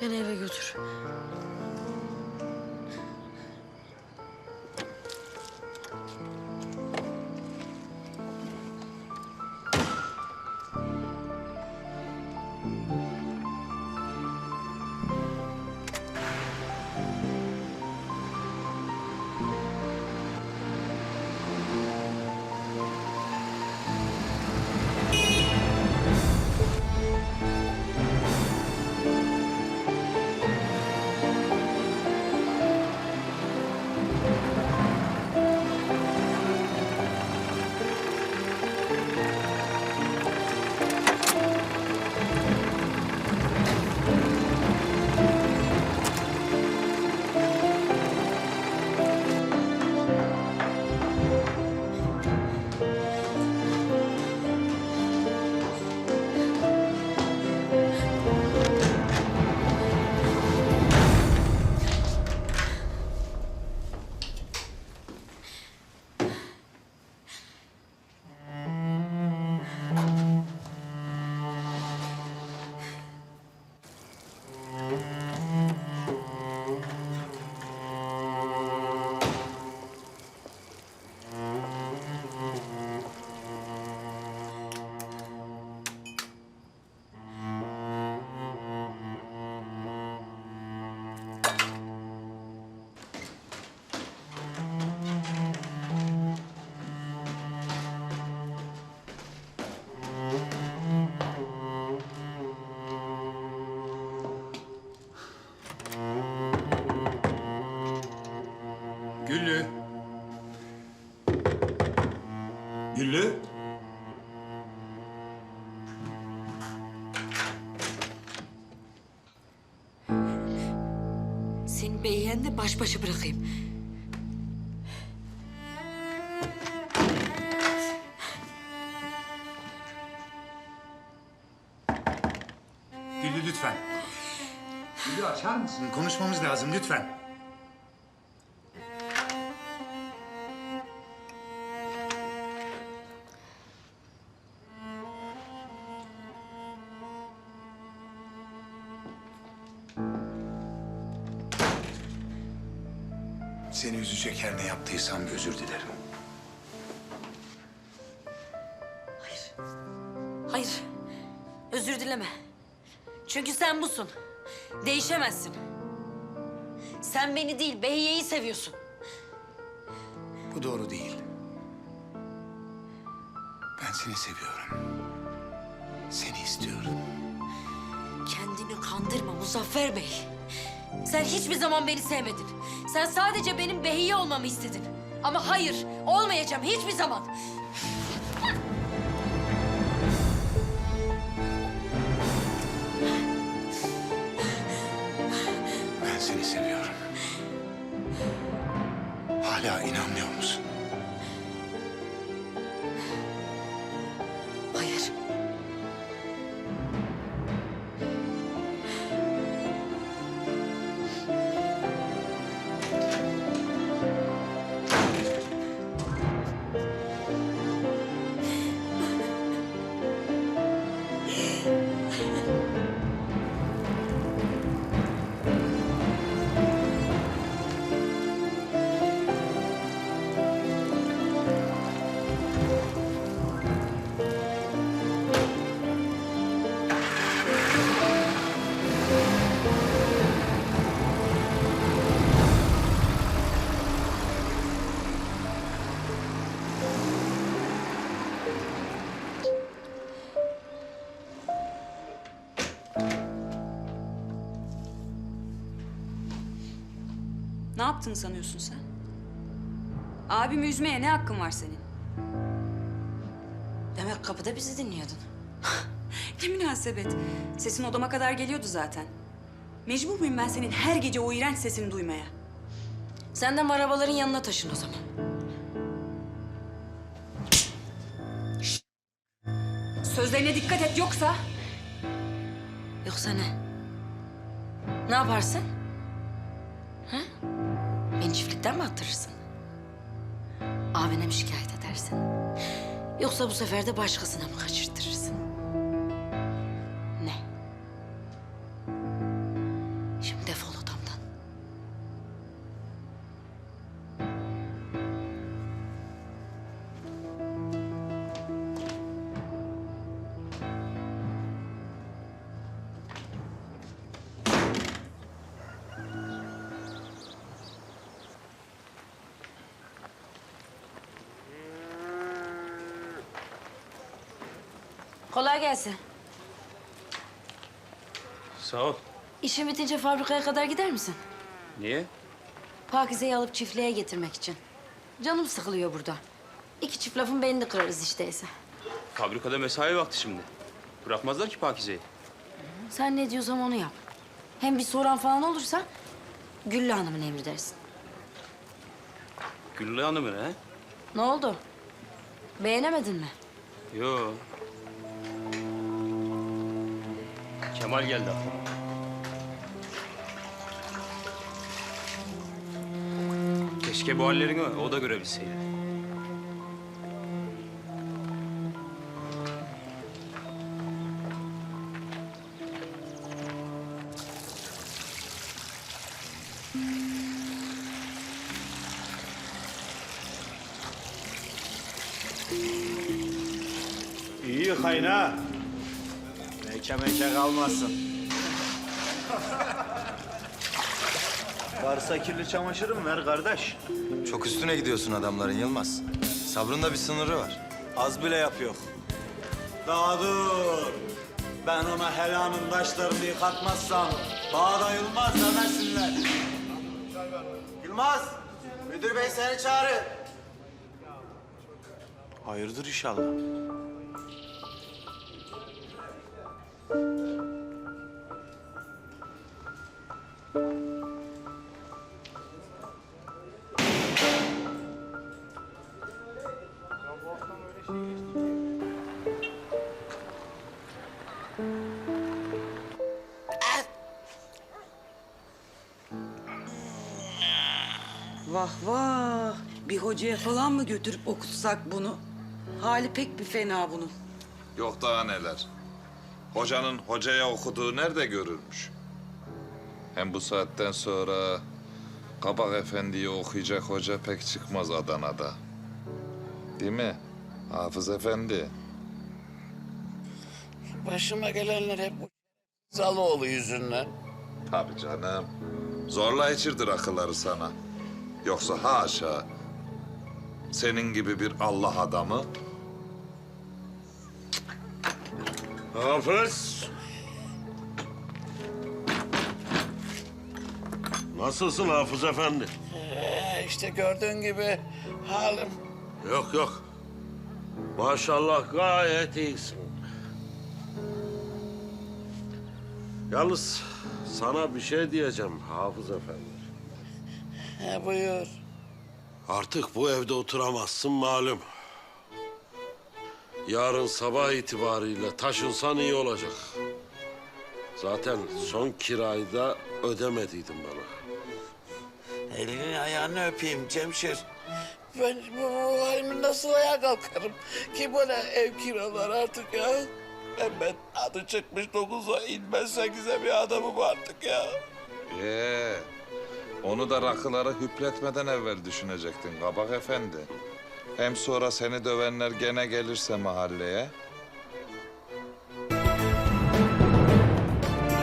Beni eve götür. Seni beğenle baş başa bırakayım. Güllü lütfen. Güllü açar mısın? Konuşmamız lazım lütfen. Seni üzecek her ne yaptıysam özür dilerim. Hayır. Hayır. Özür dileme. Çünkü sen busun. Değişemezsin. Sen beni değil, Behiye'yi seviyorsun. Bu doğru değil. Ben seni seviyorum. Seni istiyorum. Kendini kandırma Muzaffer Bey. Sen hiçbir zaman beni sevmedin. Sen sadece benim Behiye olmamı istedin. Ama hayır, olmayacağım hiçbir zaman. Ben seni seviyorum. Hala inanmıyor musun? Ne yaptığını sanıyorsun sen? Abimi üzmeye ne hakkın var senin? Demek kapıda bizi dinliyordun. Ne münasebet. Sesin odama kadar geliyordu zaten. Mecbur muyum ben senin her gece o iğrenç sesini duymaya? Sen de arabaların yanına taşın o zaman. Sözlerine dikkat et yoksa... Yoksa ne? Ne yaparsın? Ha? Beni çiftlikten mi attırırsın? Abine mi şikayet edersin? Yoksa bu sefer de başkasına mı kaçırtırırsın? Kolay gelsin. Sağ ol. İşin bitince fabrikaya kadar gider misin? Niye? Pakize'yi alıp çiftliğe getirmek için. Canım sıkılıyor burada. İki çift lafın belini kırarız işteyse. Fabrikada mesai vakti şimdi. Bırakmazlar ki Pakize'yi. Sen ne diyorsam onu yap. Hem bir soran falan olursa Güllü Hanım'ın emri dersin. Güllü Hanım'ın he? Ne oldu? Beğenemedin mi? Yo. Kemal geldi aklıma. Keşke bu hallerini o da görebilseydi. İyi kayna. Meke meke kalmasın. Varsa kirli çamaşırım ver kardeş. Çok üstüne gidiyorsun adamların Yılmaz. Sabrın da bir sınırı var. Az bile yapıyor. Daha dur. Ben ona helanın taşlarını yıkatmazsam bağda Yılmaz demesinler. Yılmaz, müdür bey seni çağırır. Hayırdır inşallah. Vah vah. Bir hocaya falan mı götürüp okutsak bunu? Hali pek bir fena bunun. Yok daha neler. Hocanın hocaya okuduğu nerede görülmüş? Hem bu saatten sonra Kabak Efendi'yi okuyacak hoca pek çıkmaz Adana'da. Değil mi? Hafız Efendi. Başıma gelenler hep bu Zaloğlu yüzünden. Tabii canım. Zorla içirdir akılları sana. Yoksa haşa. Senin gibi bir Allah adamı Hafız. Nasılsın Hafız Efendi? Ee, işte gördüğün gibi halim. Yok yok. Maşallah gayet iyisin. Yalnız sana bir şey diyeceğim Hafız Efendi. He, buyur. Artık bu evde oturamazsın malum. Yarın sabah itibariyle taşınsan iyi olacak. Zaten son kirayı da ödemediydin bana. Elini ayağını öpeyim Cemşir. Ben bu, bu halimin nasıl ayağa kalkarım? Ki böyle ev kiralar artık ya. Ben, ben adı çıkmış dokuza inmez sekize bir adamım artık ya. Ee, onu da rakıları hüpletmeden evvel düşünecektin Kabak Efendi. Hem sonra seni dövenler gene gelirse mahalleye